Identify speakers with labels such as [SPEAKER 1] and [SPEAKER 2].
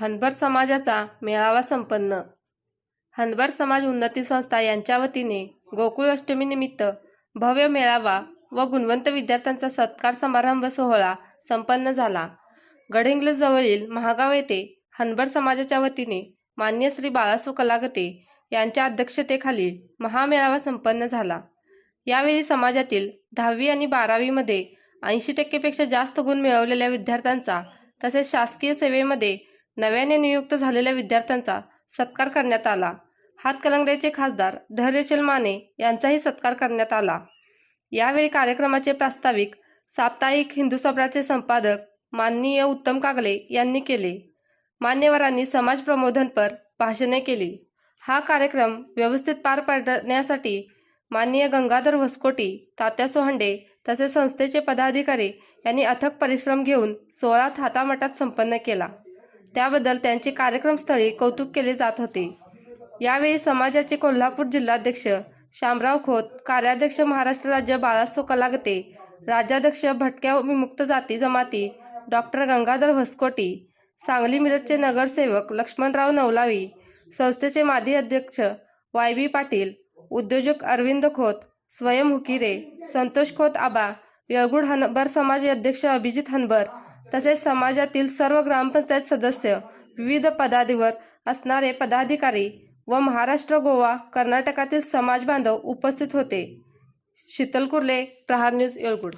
[SPEAKER 1] हनबर समाजाचा मेळावा संपन्न. हनबर समाज उन्नती संस्था यांच्या वतीने गोकुळ अष्टमीनिमित्त भव्य मेळावा व गुणवंत विद्यार्थ्यांचा सत्कार समारंभ सोहळा संपन्न झाला. गडहिंग्लजवळील महागाव येथे हनबर समाजाच्या वतीने मान्य श्री बाळासो कलागते यांच्या अध्यक्षतेखाली महामेळावा संपन्न झाला. यावेळी समाजातील दहावी आणि बारावीमध्ये ऐंशी टक्केपेक्षा जास्त गुण मिळवलेल्या विद्यार्थ्यांचा तसेच शासकीय सेवेमध्ये नव्याने नियुक्त झालेल्या विद्यार्थ्यांचा सत्कार करण्यात आला. हातकलंगड्याचे खासदार धैर्यशील माने यांचाही सत्कार करण्यात आला. यावेळी कार्यक्रमाचे प्रास्ताविक साप्ताहिक हिंदू सम्राटचे संपादक माननीय उत्तम कागले यांनी केले. मान्यवरांनी समाज प्रबोधनपर भाषणे केली. हा कार्यक्रम व्यवस्थित पार पाडण्यासाठी माननीय गंगाधर वसकोटी तात्या सोहंडे तसेच संस्थेचे पदाधिकारी यांनी अथक परिश्रम घेऊन सोळा थाटामाटात संपन्न केला. त्याबद्दल त्यांचे कार्यक्रमस्थळी कौतुक केले जात होते. यावेळी समाजाचे कोल्हापूर जिल्हाध्यक्ष शामराव खोत कार्याध्यक्ष महाराष्ट्र राज्य बाळासो कलागते राज्याध्यक्ष भटक्या विमुक्त जाती जमाती डॉक्टर गंगाधर भस्कोटी सांगली मिरजचे नगरसेवक लक्ष्मणराव नवलावी संस्थेचे माजी अध्यक्ष वाय बी पाटील उद्योजक अरविंद खोत स्वयं हुकिरे संतोष खोत आबा येळगुड हनबर समाज अध्यक्ष अभिजित हनबर तसेच समाजातील सर्व ग्रामपंचायत सदस्य विविध पदादीवर असणारे पदाधिकारी व महाराष्ट्र गोवा कर्नाटकातील समाज बांधव उपस्थित होते. शीतल कुर्ले प्रहार न्यूज येळगुड